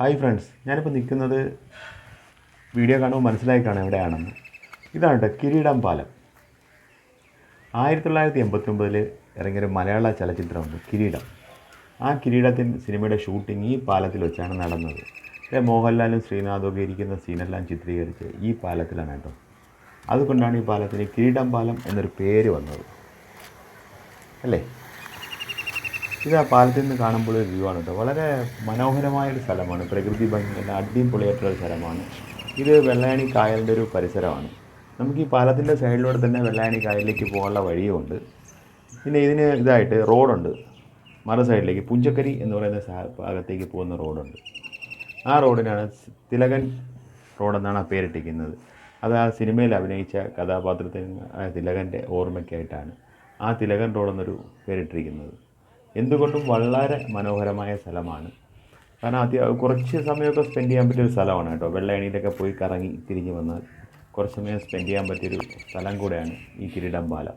Hi friends ഞാനിപ്പോൾ നിൽക്കുന്നത് video കാണുമ്പോൾ മനസ്സിലായി കാണാം എവിടെയാണെന്ന്. ഇതാണ് കേട്ടോ കിരീടം പാലം. ആയിരത്തി തൊള്ളായിരത്തി എൺപത്തി ഒമ്പതിൽ ഇറങ്ങിയൊരു മലയാള ചലച്ചിത്രമുണ്ട് കിരീടം. ആ കിരീടത്തിൻ സിനിമയുടെ ഷൂട്ടിംഗ് ഈ പാലത്തിൽ വെച്ചാണ് നടന്നത്. മോഹൻലാലും ശ്രീനാഥും ഒക്കെ ഇരിക്കുന്ന സീനെല്ലാം ചിത്രീകരിച്ച് ഈ പാലത്തിലാണ് കേട്ടോ അതുകൊണ്ടാണ് ഈ പാലത്തിന് കിരീടം പാലം എന്നൊരു പേര് വന്നത്. അല്ലേ? ഇത് ആ പാലത്തിൽ നിന്ന് കാണുമ്പോൾ ഒരു വ്യൂ ആണ് കേട്ടോ വളരെ മനോഹരമായൊരു സ്ഥലമാണ്. പ്രകൃതി ഭംഗി നല്ല അടിപൊളിയായിട്ടുള്ള സ്ഥലമാണ്. ഇത് വെള്ളായണി കായലിന്റെ ഒരു പരിസരമാണ്. നമുക്ക് ഈ പാലത്തിന്റെ സൈഡിലൂടെ തന്നെ വെള്ളായണി കായലിലേക്ക് പോകാനുള്ള വഴിയുമുണ്ട് പിന്നെ ഇതിന് ഇതായിട്ട് റോഡുണ്ട്. മറ സൈഡിലേക്ക് പുഞ്ചക്കരി എന്ന് പറയുന്ന ഭാഗത്തേക്ക് പോകുന്ന റോഡുണ്ട്. ആ റോഡിനാണ് തിലകൻ റോഡെന്നാണ് ആ പേരിട്ടിരിക്കുന്നത്. അത് ആ സിനിമയിൽ അഭിനയിച്ച കഥാപാത്രത്തിന് തിലകന്റെ ഓർമ്മയ്ക്കായിട്ടാണ് ആ തിലകൻ റോഡെന്നൊരു പേരിട്ടിരിക്കുന്നത്. എന്തുകൊണ്ടും വളരെ മനോഹരമായ സ്ഥലമാണ്. കാരണം അത്യ കുറച്ച് സമയമൊക്കെ സ്പെൻഡ് ചെയ്യാൻ പറ്റിയൊരു സ്ഥലമാണ് കേട്ടോ. വെള്ളയണിയിലൊക്കെ പോയി കറങ്ങി തിരിഞ്ഞ് വന്നാൽ കുറച്ച് സമയം സ്പെൻഡ് ചെയ്യാൻ പറ്റിയൊരു സ്ഥലം കൂടെയാണ് ഈ കിരീടംപാല.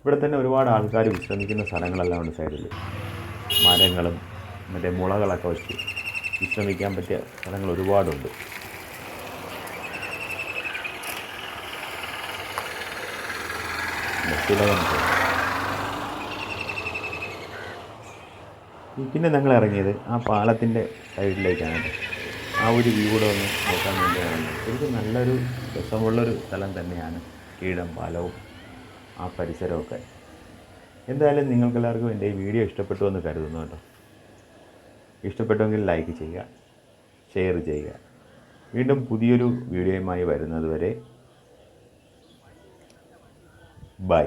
ഇവിടെ തന്നെ ഒരുപാട് ആൾക്കാർ വിശ്രമിക്കുന്ന സ്ഥലങ്ങളെല്ലാം ഉണ്ട് സൈഡിൽ മരങ്ങളും മറ്റേ മുളകളൊക്കെ വെച്ച് വിശ്രമിക്കാൻ പറ്റിയ സ്ഥലങ്ങൾ ഒരുപാടുണ്ട്. തിലകൻ പിന്നെ ഞങ്ങൾ ഇറങ്ങിയത് ആ പാലത്തിന്റെ സൈഡിലേക്കാണ് ആ ഒരു വ്യൂ കൂടെ ഒന്ന് നോക്കാൻ വേണ്ടിയാണ്. ശരിക്കും നല്ലൊരു രസമുള്ളൊരു സ്ഥലം തന്നെയാണ് കീഴം പാലവും ആ പരിസരമൊക്കെ. എന്തായാലും നിങ്ങൾക്കെല്ലാവർക്കും എന്റെ ഈ വീഡിയോ ഇഷ്ടപ്പെട്ടു എന്ന് കരുതുന്നു കേട്ടോ. ഇഷ്ടപ്പെട്ടുവെങ്കിൽ ലൈക്ക് ചെയ്യുക ഷെയർ ചെയ്യുക. വീണ്ടും പുതിയൊരു വീഡിയോയുമായി വരുന്നതുവരെ ബൈ.